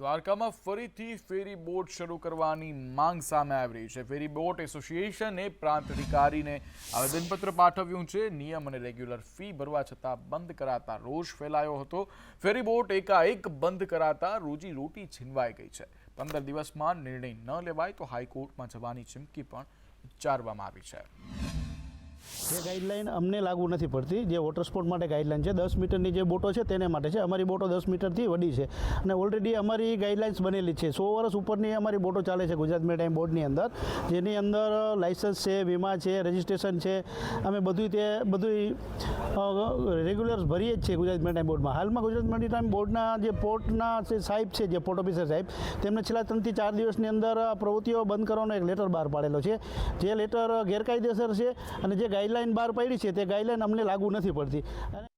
દ્વારકામાં ફરીથી ફેરી બોટ શરૂ કરવાની માંગ સામે આવી રહી છે. ફેરી બોટ એસોસિએશને પ્રાંત અધિકારીને આવેદનપત્ર પાઠવ્યું છે. નિયમ અને રેગ્યુલર ફી ભરવા છતાં બંધ કરાતા રોષ ફેલાયો હતો. ફેરી બોટ એકાએક બંધ કરાતા રોજી રોટી છીનવાઈ ગઈ છે. પંદર દિવસમાં નિર્ણય ન લેવાય તો હાઈકોર્ટમાં જવાની ચીમકી પણ ઉચ્ચારવામાં આવી છે. જે ગાઈડલાઇન અમને લાગુ નથી પડતી, જે વોટર સ્પોર્ટ માટે ગાઈડલાઇન છે, દસ મીટરની જે બોટો છે તેને માટે છે. અમારી બોટો દસ મીટરથી વડી છે. અને ઓલરેડી અમારી ગાઈડલાઇન્સ બનેલી છે. સો વર્ષ ઉપરની અમારી બોટો ચાલે છે ગુજરાત મેરીટાઈમ બોર્ડની અંદર, જેની અંદર લાઇસન્સ છે, વીમા છે રજિસ્ટ્રેશન છે. અમે બધું તે બધું રેગ્યુલર ભરીએ જ છીએ ગુજરાત મેરીટાઈમ બોર્ડમાં હાલમાં ગુજરાત મેરીટાઈમ બોર્ડના જે પોર્ટના જે સાહેબ છે, જે પોર્ટ ઓફિસર સાહેબ, તેમને છેલ્લા ત્રણથી ચાર દિવસની અંદર પ્રવૃત્તિઓ બંધ કરવાનો એક લેટર બહાર પાડેલો છે. જે લેટર ગેરકાયદેસર છે અને જે ગાઈડલાઈન બહાર પાડી છે તે ગાઈડલાઇન અમને લાગુ નથી પડતી. અને